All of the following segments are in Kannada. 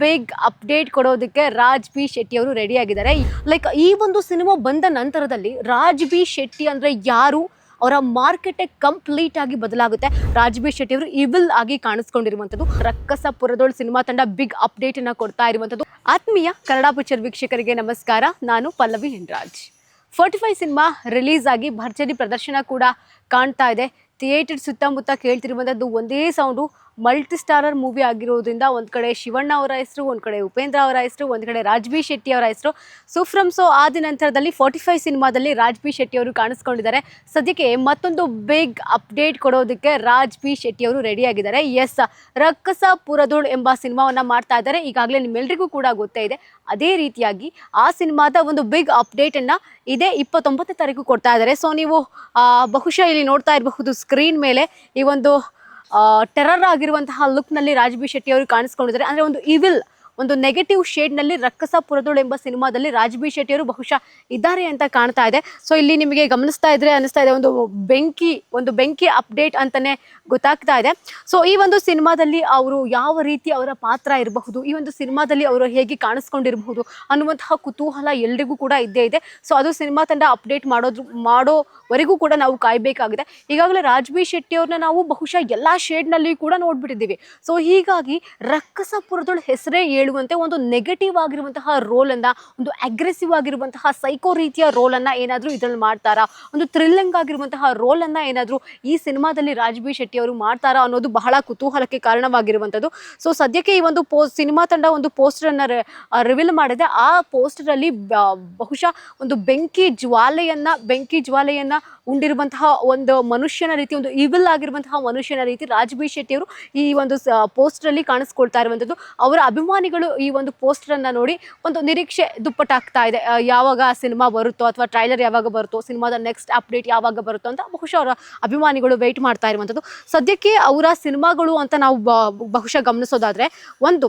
ಬಿಗ್ ಅಪ್ಡೇಟ್ ಕೊಡೋದಕ್ಕೆ ರಾಜ್ ಬಿ ಶೆಟ್ಟಿ ಅವರು ರೆಡಿ ಆಗಿದ್ದಾರೆ. ಲೈಕ್ ಈ ಒಂದು ಸಿನಿಮಾ ಬಂದ ನಂತರದಲ್ಲಿ ರಾಜ್ ಬಿ ಶೆಟ್ಟಿ ಅಂದ್ರೆ ಯಾರು? ಅವರ ಮಾರ್ಕೆಟೇ ಕಂಪ್ಲೀಟ್ ಆಗಿ ಬದಲಾಗುತ್ತೆ. ರಾಜ್ ಬಿ ಶೆಟ್ಟಿ ಅವರು ಇವಿಲ್ ಆಗಿ ಕಾಣಿಸ್ಕೊಂಡಿರುವಂಥದ್ದು. ರಕ್ಕಸ ಪುರದೋಳ್ ಸಿನಿಮಾ ತಂಡ ಬಿಗ್ ಅಪ್ಡೇಟ್ ಅನ್ನ ಕೊಡ್ತಾ ಇರುವಂಥದ್ದು. ಆತ್ಮೀಯ ಕನ್ನಡ ಪಿಕ್ಚರ್ ವೀಕ್ಷಕರಿಗೆ ನಮಸ್ಕಾರ. ನಾನು Pallavi Henraj forty five cinema release ಆಗಿ ಭರ್ಜರಿ ಪ್ರದರ್ಶನ ಕೂಡ ಕಾಣ್ತಾ ಇದೆ. ಥಿಯೇಟರ್ ಸುತ್ತಮುತ್ತ ಕೇಳ್ತಿರುವಂಥದ್ದು ಒಂದೇ ಸೌಂಡು ಮಲ್ಟಿ ಸ್ಟಾರರ್ ಮೂವಿ ಆಗಿರೋದ್ರಿಂದ ಒಂದು ಕಡೆ ಶಿವಣ್ಣ ಅವರ ಹೆಸರು, ಒಂದು ಕಡೆ ಉಪೇಂದ್ರ ಅವರ ಹೆಸರು, ಒಂದು ಕಡೆ ರಾಜ್ಬಿ ಶೆಟ್ಟಿ ಅವರ ಹೆಸರು. ಸೊ ಫ್ರಮ್ ಸೊ ಆದ ನಂತರದಲ್ಲಿ ಫೋರ್ಟಿ ಫೈವ್ ಸಿನಿಮಾದಲ್ಲಿ ರಾಜ್ಬಿ ಶೆಟ್ಟಿ ಅವರು ಕಾಣಿಸ್ಕೊಂಡಿದ್ದಾರೆ. ಸದ್ಯಕ್ಕೆ ಮತ್ತೊಂದು ಬಿಗ್ ಅಪ್ಡೇಟ್ ಕೊಡೋದಕ್ಕೆ ರಾಜ್ ಬಿ ಶೆಟ್ಟಿ ಅವರು ರೆಡಿ ಆಗಿದ್ದಾರೆ. ಎಸ್ ರಕ್ಕಸ ಪುರದೋಳ್ ಎಂಬ ಸಿನಿಮಾವನ್ನ ಮಾಡ್ತಾ ಇದ್ದಾರೆ. ಈಗಾಗಲೇ ನಿಮ್ಮೆಲ್ಲರಿಗೂ ಕೂಡ ಗೊತ್ತೇ ಇದೆ. ಅದೇ ರೀತಿಯಾಗಿ ಆ ಸಿನಿಮಾದ ಒಂದು ಬಿಗ್ ಅಪ್ಡೇಟ್ ಅನ್ನ ಇದೇ ಇಪ್ಪತ್ತೊಂಬತ್ತನೇ ತಾರೀಕು ಕೊಡ್ತಾ ಇದ್ದಾರೆ. ಸೊ ನೀವು ಬಹುಶಃ ಇಲ್ಲಿ ನೋಡ್ತಾ ಇರಬಹುದು ಸ್ಕ್ರೀನ್ ಮೇಲೆ ಈ ಒಂದು ಟೆರರ್ ಆಗಿರುವಂತಹ ಲುಕ್ನಲ್ಲಿ ನಲ್ಲಿ ಬಿ ಶೆಟ್ಟಿ ಅವರು ಕಾಣಿಸ್ಕೊಂಡಿದ್ದಾರೆ. ಅಂದರೆ ಒಂದು ಇವಿಲ್ ಒಂದು ನೆಗೆಟಿವ್ ಶೇಡ್ನಲ್ಲಿ ರಕ್ಕಸ ಪುರದೋಳು ಎಂಬ ಸಿನಿಮಾದಲ್ಲಿ ರಾಜ್ಬಿ ಶೆಟ್ಟಿಯವರು ಬಹುಶಃ ಇದ್ದಾರೆ ಅಂತ ಕಾಣ್ತಾ ಇದೆ. ಸೊ ಇಲ್ಲಿ ನಿಮಗೆ ಗಮನಿಸ್ತಾ ಇದ್ರೆ ಅನಿಸ್ತಾ ಇದೆ ಒಂದು ಬೆಂಕಿ ಒಂದು ಬೆಂಕಿ ಅಪ್ಡೇಟ್ ಅಂತಾನೆ ಗೊತ್ತಾಗ್ತಾ ಇದೆ. ಸೊ ಈ ಒಂದು ಸಿನಿಮಾದಲ್ಲಿ ಅವರು ಯಾವ ರೀತಿ ಅವರ ಪಾತ್ರ ಇರಬಹುದು, ಈ ಒಂದು ಸಿನಿಮಾದಲ್ಲಿ ಅವರು ಹೇಗೆ ಕಾಣಿಸ್ಕೊಂಡಿರಬಹುದು ಅನ್ನುವಂತಹ ಕುತೂಹಲ ಎಲ್ರಿಗೂ ಕೂಡ ಇದ್ದೇ ಇದೆ. ಸೊ ಅದು ಸಿನಿಮಾ ತಂಡ ಅಪ್ಡೇಟ್ ಮಾಡೋದು, ಮಾಡೋವರೆಗೂ ಕೂಡ ನಾವು ಕಾಯಬೇಕಾಗಿದೆ. ಈಗಾಗಲೇ ರಾಜ್ಬಿ ಶೆಟ್ಟಿಯವ್ರನ್ನ ನಾವು ಬಹುಶಃ ಎಲ್ಲ ಶೇಡ್ನಲ್ಲಿ ಕೂಡ ನೋಡ್ಬಿಟ್ಟಿದ್ದೀವಿ. ಸೊ ಹೀಗಾಗಿ ರಕ್ಕಸಪುರದೊಳ ಹೆಸರೇ ಹೇಳುವಂತೆ ಒಂದು ನೆಗೆಟಿವ್ ಆಗಿರುವಂತಹ ರೋಲನ್ನು ಒಂದು ಅಗ್ರೆಸಿವ್ ಆಗಿರುವಂತಹ ಸೈಕೋ ರೀತಿಯ ರೋಲನ್ನು ಏನಾದರೂ ಇದ್ರಲ್ಲಿ ಮಾಡ್ತಾರಾ? ಒಂದು ಥ್ರಿಲ್ಲಿಂಗ್ ಆಗಿರುವಂತಹ ರೋಲನ್ನು ಏನಾದರೂ ಈ ಸಿನಿಮಾದಲ್ಲಿ ರಾಜ್ ಬಿ ಶೆಟ್ಟಿ ಅವರು ಮಾಡ್ತಾರಾ ಅನ್ನೋದು ಬಹಳ ಕುತೂಹಲಕ್ಕೆ ಕಾರಣವಾಗಿರುವಂಥದ್ದು. ಸೊ ಸದ್ಯಕ್ಕೆ ಈ ಒಂದು ಪೋಸ್ಟ್ ಸಿನಿಮಾ ತಂಡ ಒಂದು ಪೋಸ್ಟರನ್ನು ರಿವೀಲ್ ಮಾಡಿದೆ. ಆ ಪೋಸ್ಟರಲ್ಲಿ ಬಹುಶಃ ಒಂದು ಬೆಂಕಿ ಜ್ವಾಲೆಯನ್ನ ಬೆಂಕಿ ಜ್ವಾಲೆಯನ್ನ ಉಂಡಿರುವಂತಹ ಒಂದು ಮನುಷ್ಯನ ರೀತಿ, ಒಂದು ಇವಿಲ್ ಆಗಿರುವಂತಹ ಮನುಷ್ಯನ ರೀತಿ ರಾಜ್ ಬಿ ಶೆಟ್ಟಿ ಅವರು ಈ ಒಂದು ಪೋಸ್ಟರಲ್ಲಿ ಕಾಣಿಸ್ಕೊಳ್ತಾ ಇರುವಂಥದ್ದು. ಅವರ ಅಭಿಮಾನಿಗಳು ಈ ಒಂದು ಪೋಸ್ಟರನ್ನು ನೋಡಿ ಒಂದು ನಿರೀಕ್ಷೆ ದುಪ್ಪಟ್ಟಾಗ್ತಾ ಇದೆ. ಯಾವಾಗ ಸಿನಿಮಾ ಬರುತ್ತೋ ಅಥವಾ ಟ್ರೈಲರ್ ಯಾವಾಗ ಬರುತ್ತೋ, ಸಿನಿಮಾದ ನೆಕ್ಸ್ಟ್ ಅಪ್ಡೇಟ್ ಯಾವಾಗ ಬರುತ್ತೋ ಅಂತ ಬಹುಶಃ ಅವರ ಅಭಿಮಾನಿಗಳು ವೆಯ್ಟ್ ಮಾಡ್ತಾ ಇರುವಂಥದ್ದು. ಸದ್ಯಕ್ಕೆ ಅವರ ಸಿನಿಮಾಗಳು ಅಂತ ನಾವು ಬಹುಶಃ ಗಮನಿಸೋದಾದ್ರೆ, ಒಂದು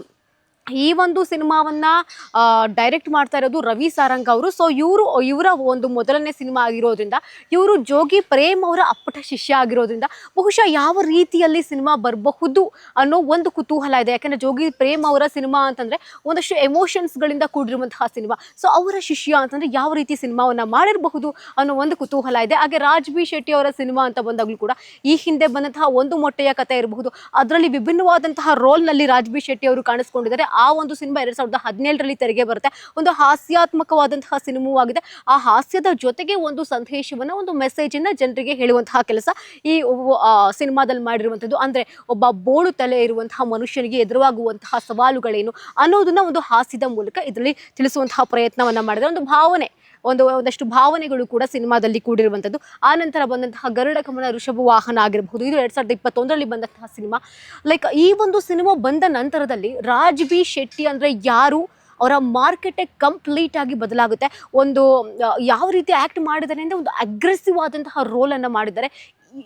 ಈ ಒಂದು ಸಿನಿಮಾವನ್ನ ಡೈರೆಕ್ಟ್ ಮಾಡ್ತಾ ಇರೋದು ರವಿ ಸಾರಂಗ್ ಅವರು. ಸೊ ಇವರು, ಇವರ ಒಂದು ಮೊದಲನೇ ಸಿನಿಮಾ ಆಗಿರೋದ್ರಿಂದ, ಇವರು ಜೋಗಿ ಪ್ರೇಮ್ ಅವರ ಅಪ್ಪಟ ಶಿಷ್ಯ ಆಗಿರೋದ್ರಿಂದ, ಬಹುಶಃ ಯಾವ ರೀತಿಯಲ್ಲಿ ಸಿನಿಮಾ ಬರಬಹುದು ಅನ್ನೋ ಒಂದು ಕುತೂಹಲ ಇದೆ. ಯಾಕಂದ್ರೆ ಜೋಗಿ ಪ್ರೇಮ್ ಅವರ ಸಿನಿಮಾ ಅಂತಂದ್ರೆ ಒಂದಷ್ಟು ಎಮೋಷನ್ಸ್ಗಳಿಂದ ಕೂಡಿರುವಂತಹ ಸಿನಿಮಾ. ಸೊ ಅವರ ಶಿಷ್ಯ ಅಂತಂದ್ರೆ ಯಾವ ರೀತಿ ಸಿನಿಮಾವನ್ನ ಮಾಡಿರಬಹುದು ಅನ್ನೋ ಒಂದು ಕುತೂಹಲ ಇದೆ. ಹಾಗೆ ರಾಜ್ ಬಿ ಶೆಟ್ಟಿ ಅವರ ಸಿನಿಮಾ ಅಂತ ಬಂದಾಗಲೂ ಕೂಡ ಈ ಹಿಂದೆ ಬಂದಂತಹ ಒಂದು ಮೊಟ್ಟೆಯ ಕಥೆ ಇರಬಹುದು. ಅದರಲ್ಲಿ ವಿಭಿನ್ನವಾದಂತಹ ರೋಲ್ನಲ್ಲಿ ರಾಜ್ ಬಿ ಶೆಟ್ಟಿ ಅವರು ಕಾಣಿಸ್ಕೊಂಡಿದ್ದಾರೆ. ಆ ಒಂದು ಸಿನಿಮಾ ಎರಡ್ ಸಾವಿರದ ಹದಿನೇಳರಲ್ಲಿ ತೆರೆಗೆ ಬರುತ್ತೆ. ಒಂದು ಹಾಸ್ಯಾತ್ಮಕವಾದಂತಹ ಸಿನಿಮಾವಾಗಿದೆ. ಆ ಹಾಸ್ಯದ ಜೊತೆಗೆ ಒಂದು ಸಂದೇಶವನ್ನ, ಒಂದು ಮೆಸೇಜ್ ಜನರಿಗೆ ಹೇಳುವಂತಹ ಕೆಲಸ ಈ ಸಿನಿಮಾದಲ್ಲಿ ಮಾಡಿರುವಂಥದ್ದು. ಅಂದ್ರೆ ಒಬ್ಬ ಬೋಳು ತಲೆ ಇರುವಂತಹ ಮನುಷ್ಯನಿಗೆ ಎದುರಾಗುವಂತಹ ಸವಾಲುಗಳೇನು ಅನ್ನೋದನ್ನ ಒಂದು ಹಾಸ್ಯದ ಮೂಲಕ ಇದರಲ್ಲಿ ತಿಳಿಸುವಂತಹ ಪ್ರಯತ್ನವನ್ನ ಮಾಡಿದ್ರೆ ಒಂದು ಭಾವನೆ ಒಂದು, ಒಂದಷ್ಟು ಭಾವನೆಗಳು ಕೂಡ ಸಿನಿಮಾದಲ್ಲಿ ಕೂಡಿರುವಂಥದ್ದು. ಆ ನಂತರ ಬಂದಂತಹ ಗರುಡ ಕಮನ ಋಷಭ ವಾಹನ ಆಗಿರಬಹುದು. ಇದು ಎರಡ್ ಸಾವಿರದ ಇಪ್ಪತ್ತೊಂದರಲ್ಲಿ ಬಂದಂತಹ ಸಿನಿಮಾ. ಲೈಕ್ ಈ ಒಂದು ಸಿನಿಮಾ ಬಂದ ನಂತರದಲ್ಲಿ ರಾಜ್ ಬಿ ಶೆಟ್ಟಿ ಅಂದ್ರೆ ಯಾರು? ಅವರ ಮಾರ್ಕೆಟೇ ಕಂಪ್ಲೀಟ್ ಆಗಿ ಬದಲಾಗುತ್ತೆ. ಒಂದು ಯಾವ ರೀತಿ ಆ್ಯಕ್ಟ್ ಮಾಡಿದ್ದಾರೆ ಅಂದರೆ ಒಂದು ಅಗ್ರೆಸಿವ್ ಆದಂತಹ ರೋಲನ್ನು ಮಾಡಿದ್ದಾರೆ.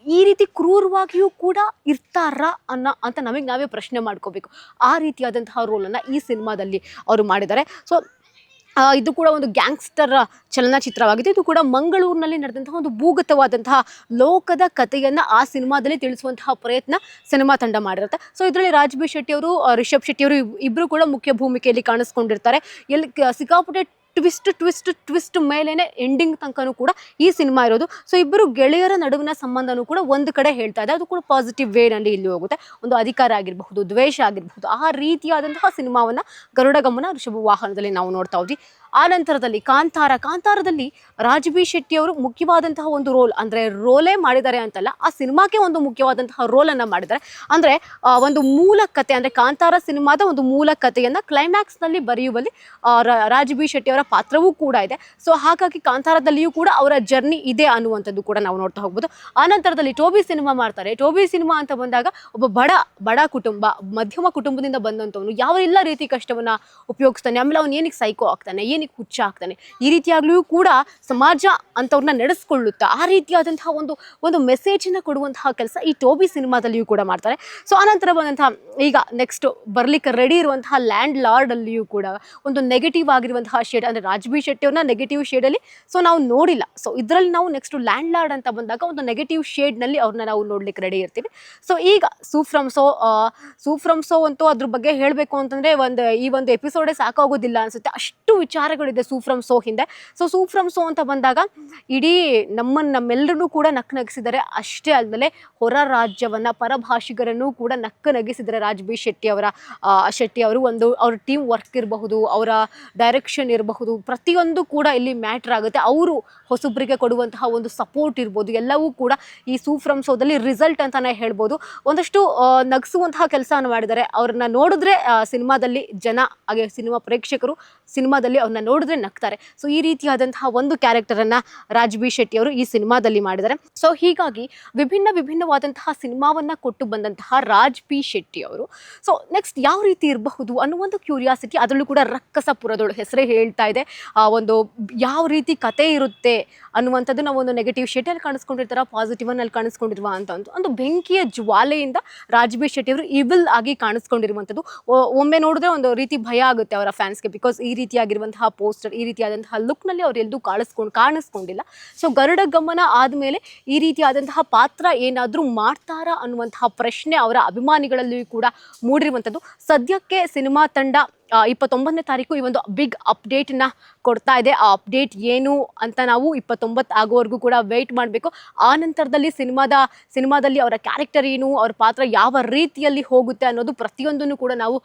ಈ- ರೀತಿ ಕ್ರೂರವಾಗಿಯೂ ಕೂಡ ಇರ್ತಾರಾ ಅನ್ನೋ ಅಂತ ನಮಗೆ ನಾವೇ ಪ್ರಶ್ನೆ ಮಾಡ್ಕೋಬೇಕು. ಆ ರೀತಿಯಾದಂತಹ ರೋಲನ್ನು ಈ ಸಿನಿಮಾದಲ್ಲಿ ಅವರು ಮಾಡಿದ್ದಾರೆ. ಸೊ ಇದು ಕೂಡ ಒಂದು ಗ್ಯಾಂಗ್ಸ್ಟರ್ ಚಲನಚಿತ್ರವಾಗಿದೆ ಇದು ಕೂಡ ಮಂಗಳೂರಿನಲ್ಲಿ ನಡೆದಂತಹ ಒಂದು ಭೂಗತವಾದಂತಹ ಲೋಕದ ಕಥೆಯನ್ನು ಆ ಸಿನಿಮಾದಲ್ಲಿ ತಿಳಿಸುವಂತಹ ಪ್ರಯತ್ನ ಸಿನಿಮಾ ತಂಡ ಮಾಡಿರುತ್ತೆ. ಸೊ ಇದರಲ್ಲಿ ರಾಜ್ ಬಿ ಶೆಟ್ಟಿ ಅವರು ಆ, ರಿಷಬ್ ಶೆಟ್ಟಿ ಅವರು ಇಬ್ಬರು ಕೂಡ ಮುಖ್ಯ ಭೂಮಿಕೆಯಲ್ಲಿ ಕಾಣಿಸ್ಕೊಂಡಿರ್ತಾರೆ. ಎಲ್ಲಿ ಸಿಕ್ಕಾಪುಟೆ ಟ್ವಿಸ್ಟ್ ಟ್ವಿಸ್ಟ್ ಟ್ವಿಸ್ಟ್ ಮೇಲೇನೆ ಎಂಡಿಂಗ್ ತನಕನೂ ಕೂಡ ಈ ಸಿನಿಮಾ ಇರೋದು. ಸೊ ಇಬ್ಬರು ಗೆಳೆಯರ ನಡುವಿನ ಸಂಬಂಧನೂ ಕೂಡ ಒಂದು ಕಡೆ ಹೇಳ್ತಾ ಇದೆ. ಅದು ಕೂಡ ಪಾಸಿಟಿವ್ ವೇನಲ್ಲಿ ಇಲ್ಲಿ ಹೋಗುತ್ತೆ. ಒಂದು ಅಧಿಕಾರ ಆಗಿರಬಹುದು, ದ್ವೇಷ ಆಗಿರಬಹುದು, ಆ ರೀತಿಯಾದಂತಹ ಸಿನಿಮಾವನ್ನ ಗರುಡ ಗಮನ ಋಷಭ ವಾಹನದಲ್ಲಿ ನಾವು ನೋಡ್ತಾ ಹೋದ್ವಿ ಆ ನಂತರದಲ್ಲಿ ಕಾಂತಾರ, ಕಾಂತಾರದಲ್ಲಿ ರಾಜ್ ಬಿ ಶೆಟ್ಟಿ ಅವರು ಮುಖ್ಯವಾದಂತಹ ಒಂದು ರೋಲ್, ಅಂದ್ರೆ ರೋಲೇ ಮಾಡಿದ್ದಾರೆ ಅಂತಲ್ಲ, ಆ ಸಿನಿಮಾಕ್ಕೆ ಒಂದು ಮುಖ್ಯವಾದಂತಹ ರೋಲನ್ನು ಮಾಡಿದ್ದಾರೆ. ಅಂದ್ರೆ ಒಂದು ಮೂಲ ಕತೆ, ಅಂದ್ರೆ ಕಾಂತಾರ ಸಿನಿಮಾದ ಒಂದು ಮೂಲ ಕಥೆಯನ್ನ ಕ್ಲೈಮ್ಯಾಕ್ಸ್ನಲ್ಲಿ ಬರೆಯುವಲ್ಲಿ ರಾಜಬಿ ಶೆಟ್ಟಿ ಅವರ ಪಾತ್ರವೂ ಕೂಡ ಇದೆ. ಸೊ ಹಾಗಾಗಿ ಕಾಂತಾರದಲ್ಲಿಯೂ ಕೂಡ ಅವರ ಜರ್ನಿ ಇದೆ ಅನ್ನುವಂಥದ್ದು ಕೂಡ ನಾವು ನೋಡ್ತಾ ಹೋಗ್ಬೋದು. ಆ ನಂತರದಲ್ಲಿ ಟೋಬಿ ಸಿನಿಮಾ ಮಾಡ್ತಾರೆ. ಟೋಬಿ ಸಿನಿಮಾ ಅಂತ ಬಂದಾಗ ಒಬ್ಬ ಬಡ ಬಡ ಕುಟುಂಬ, ಮಧ್ಯಮ ಕುಟುಂಬದಿಂದ ಬಂದಂಥವನು ಯಾವ ಎಲ್ಲ ರೀತಿ ಕಷ್ಟವನ್ನ ಉಪಯೋಗಿಸ್ತಾನೆ, ಆಮೇಲೆ ಅವನು ಏನಕ್ಕೆ ಸೈಕೋ ಆಗ್ತಾನೆ ಏನಕ್ಕೆ ಏನಕ್ಕೆ ಹುಚ್ಚ ಆಗ್ತಾನೆ ಈ ರೀತಿಯಾಗ್ಲೂ ಕೂಡ ಸಮಾಜ ಅಂಥವ್ರನ್ನ ನಡೆಸ್ಕೊಳ್ಳುತ್ತಾ, ಆ ರೀತಿಯಾದಂತಹ ಒಂದು ಒಂದು ಮೆಸೇಜನ್ನು ಕೊಡುವಂತಹ ಕೆಲಸ ಈ ಟೋಬಿ ಸಿನಿಮಾದಲ್ಲಿಯೂ ಕೂಡ ಮಾಡ್ತಾರೆ. ಸೊ ಆನಂತರ ಬಂದಂತಹ, ಈಗ ನೆಕ್ಸ್ಟ್ ಬರ್ಲಿಕ್ಕೆ ರೆಡಿ ಇರುವಂತಹ ಲ್ಯಾಂಡ್ ಲಾರ್ಡ್ ಅಲ್ಲಿಯೂ ಕೂಡ ಒಂದು ನೆಗೆಟಿವ್ ಆಗಿರುವಂತಹ ಶೇಡ್ ಅಂದರೆ ರಾಜ್ಬಿ ಶೆಟ್ಟಿ ಅವ್ರನ್ನ ನೆಗೆಟಿವ್ ಶೇಡಲ್ಲಿ ಸೊ ನಾವು ನೋಡಿಲ್ಲ. ಸೊ ಇದರಲ್ಲಿ ನಾವು ನೆಕ್ಸ್ಟ್ ಲ್ಯಾಂಡ್ ಲಾರ್ಡ್ ಅಂತ ಬಂದಾಗ ಒಂದು ನೆಗೆಟಿವ್ ಶೇಡ್ನಲ್ಲಿ ಅವ್ರನ್ನ ನಾವು ನೋಡ್ಲಿಕ್ಕೆ ರೆಡಿ ಇರ್ತೀವಿ. ಸೊ ಈಗ ಸೂಫ್ರಮ್ ಸೋ ಸೂಫ್ರಮ್ ಸೋ ಅಂತೂ ಅದ್ರ ಬಗ್ಗೆ ಹೇಳಬೇಕು ಅಂತಂದರೆ ಒಂದು, ಈ ಒಂದು ಎಪಿಸೋಡೇ ಸಾಕಾಗೋದಿಲ್ಲ ಅನಿಸುತ್ತೆ. ಅಷ್ಟು ವಿಚಾರಗಳಿದೆ ಸೂಫ್ರಮ್ ಸೋ ಹಿಂದೆ. ಸೊ ಸೂಫ್ರಮ್ ಸೋ ಅಂತ ಬಂದಾಗ ಇಡೀ ನಮ್ಮನ್ನು ನಮ್ಮೆಲ್ಲರನ್ನೂ ಕೂಡ ನಕ್ಕ ನಗಿಸಿದ್ದಾರೆ. ಅಷ್ಟೇ ಅಲ್ಲದೆ ಹೊರ ರಾಜ್ಯವನ್ನು, ಪರಭಾಷಿಗರನ್ನು ಕೂಡ ನಕ್ಕ ನಗಿಸಿದ್ದಾರೆ ರಾಜ್ ಬಿ ಶೆಟ್ಟಿ ಅವರ ಶೆಟ್ಟಿ ಅವರು ಒಂದು ಅವ್ರ ಟೀಮ್ ವರ್ಕ್ ಇರಬಹುದು, ಅವರ ಡೈರೆಕ್ಷನ್ ಇರಬಹುದು. ಪ್ರತಿಯೊಂದು ಕೂಡ ಇಲ್ಲಿ ಮ್ಯಾಟ್ರ್ ಆಗುತ್ತೆ. ಅವರು ಹೊಸಬ್ರಿಗೆ ಕೊಡುವಂತಹ ಒಂದು ಸಪೋರ್ಟ್ ಇರ್ಬೋದು. ಎಲ್ಲವೂ ಕೂಡ ಈ ಸೂಫ್ರಮ್ ಸೋದಲ್ಲಿ ರಿಸಲ್ಟ್ ಅಂತಾನೆ ಹೇಳ್ಬೋದು. ಒಂದಷ್ಟು ನಗಿಸುವಂತಹ ಕೆಲಸವನ್ನು ಮಾಡಿದ್ದಾರೆ. ಅವ್ರನ್ನ ನೋಡಿದ್ರೆ ಸಿನಿಮಾದಲ್ಲಿ ಜನ, ಹಾಗೆ ಸಿನಿಮಾ ಪ್ರೇಕ್ಷಕರು ಸಿನಿಮಾದಲ್ಲಿ ಅವ್ರನ್ನ ನೋಡಿದ್ರೆ ನಗ್ತಾರೆ. ಸೊ ಈ ರೀತಿಯಾದಂತಹ ಒಂದು ಕ್ಯಾರೆಕ್ಟರನ್ನು ರಾಜ್ ಬಿ ಶೆಟ್ಟಿ ಅವರು ಈ ಸಿನಿಮಾದಲ್ಲಿ ಮಾಡಿದ್ದಾರೆ. ಸೊ ಹೀಗಾಗಿ ವಿಭಿನ್ನ ವಿಭಿನ್ನವಾದಂತಹ ಸಿನಿಮಾವನ್ನ ಕೊಟ್ಟು ಬಂದಂತಹ ರಾಜ್ ಪಿ ಶೆಟ್ಟಿ ಅವರು. ಸೊ ನೆಕ್ಸ್ಟ್ ಯಾವ ರೀತಿ ಇರಬಹುದು ಅನ್ನೋ ಒಂದು ಕ್ಯೂರಿಯಾಸಿಟಿ ಅದರಲ್ಲೂ ಕೂಡ ರಕ್ಕಸಪುರದೊಳು ಹೆಸರೇ ಹೇಳ್ತಾ ಇದೆ. ಆ ಒಂದು ಯಾವ ರೀತಿ ಕತೆ ಇರುತ್ತೆ ಅನ್ನುವಂಥದ್ದು ನಾವು ಒಂದು ನೆಗೆಟಿವ್ ಶೆಟ್ಟಲ್ಲಿ ಕಾಣಿಸ್ಕೊಂಡಿರ್ತಾರ ಪಾಸಿಟಿವ್ ಅಲ್ಲಿ ಕಾಣಿಸ್ಕೊಂಡಿರುವ ಅಂತ ಒಂದು ಬೆಂಕಿಯ ಜ್ವಾಲೆಯಿಂದ ರಾಜ್ ಬಿ ಶೆಟ್ಟಿ ಅವರು ಇವಿಲ್ ಆಗಿ ಕಾಣಿಸ್ಕೊಂಡಿರುವಂಥದ್ದು. ಒಮ್ಮೆ ನೋಡಿದ್ರೆ ಒಂದು ರೀತಿ ಭಯ ಆಗುತ್ತೆ ಅವರ ಫ್ಯಾನ್ಸ್ಗೆ ಬಿಕಾಸ್ ಈ ರೀತಿಯಾಗಿರುವಂತಹ ಪೋಸ್ಟರ್ ಈ ರೀತಿಯಾದಂತಹ ಲುಕ್ನಲ್ಲಿ ಅವ್ರು ಎಲ್ಲೂ ಕಾಣಿಸ್ಕೊಂಡು, ಕಾಣಿಸ್ಕೊಂಡಿಲ್ಲ. ಸೊ ಗರುಡ ಗಮನ ಆದಮೇಲೆ ಈ ರೀತಿಯಾದಂತಹ ಪಾತ್ರ ಏನಾದರೂ ಮಾಡ್ತಾರಾ ಅನ್ನುವಂತಹ ಪ್ರಶ್ನೆ ಅವರ ಅಭಿಮಾನಿಗಳಲ್ಲಿಯೂ ಕೂಡ ಮೂಡಿರುವಂಥದ್ದು. ಸದ್ಯಕ್ಕೆ ಸಿನಿಮಾ ತಂಡ ಇಪ್ಪತ್ತೊಂಬತ್ತನೇ ತಾರೀಕು ಈ ಒಂದು ಬಿಗ್ ಅಪ್ಡೇಟ್ನ ಕೊಡ್ತಾ ಇದೆ. ಆ ಅಪ್ಡೇಟ್ ಏನು ಅಂತ ನಾವು ಇಪ್ಪತ್ತೊಂಬತ್ತು ಆಗೋವರೆಗೂ ಕೂಡ ವೆಯ್ಟ್ ಮಾಡಬೇಕು. ಆ ನಂತರದಲ್ಲಿ ಸಿನಿಮಾದ, ಸಿನಿಮಾದಲ್ಲಿ ಅವರ ಕ್ಯಾರೆಕ್ಟರ್ ಏನು, ಅವರ ಪಾತ್ರ ಯಾವ ರೀತಿಯಲ್ಲಿ ಹೋಗುತ್ತೆ ಅನ್ನೋದು ಪ್ರತಿಯೊಂದನ್ನು ಕೂಡ ನಾವು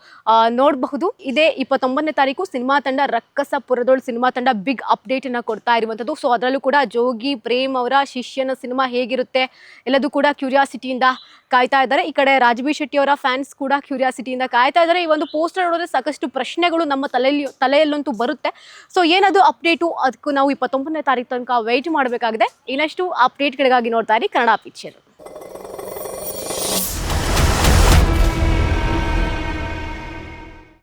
ನೋಡಬಹುದು. ಇದೇ ಇಪ್ಪತ್ತೊಂಬತ್ತನೇ ತಾರೀಕು ಸಿನಿಮಾ ತಂಡ ರಕ್ಕಸಪುರದೊಳು ಸಿನಿಮಾ ತಂಡ ಬಿಗ್ ಅಪ್ಡೇಟನ್ನು ಕೊಡ್ತಾ ಇರುವಂಥದ್ದು. ಸೊ ಅದರಲ್ಲೂ ಕೂಡ ಜೋಗಿ ಪ್ರೇಮ್ ಅವರ ಶಿಷ್ಯನ ಸಿನಿಮಾ ಹೇಗಿರುತ್ತೆ ಎಲ್ಲದೂ ಕೂಡ ಕ್ಯೂರಿಯಾಸಿಟಿಯಿಂದ ಕಾಯ್ತಾ ಇದ್ದಾರೆ. ಈ ಕಡೆ ರಾಜಬಿ ಶೆಟ್ಟಿ ಅವರ ಫ್ಯಾನ್ಸ್ ಕೂಡ ಕ್ಯೂರಿಯಾಸಿಟಿಯಿಂದ ಕಾಯ್ತಾ ಇದ್ದಾರೆ. ಈ ಒಂದು ಪೋಸ್ಟರ್ ನೋಡಿದ್ರೆ ಸಾಕಷ್ಟು ಪ್ರಶ್ನೆಗಳು ನಮ್ಮ ತಲೆಯಲ್ಲಿ, ತಲೆಯಲ್ಲಂತೂ ಬರುತ್ತೆ. ಸೊ ಏನದು ಅಪ್ಡೇಟು ಅದಕ್ಕೂ ನಾವು ಇಪ್ಪತ್ತೊಂಬತ್ತನೇ ತಾರೀಕು ತನಕ ವೆಯ್ಟ್ ಮಾಡಬೇಕಾಗಿದೆ. ಇನ್ನಷ್ಟು ಅಪ್ಡೇಟ್ಗಳಿಗಾಗಿ ನೋಡ್ತಾ ಇರಿ ಕನ್ನಡ ಪಿಕ್ಚರ್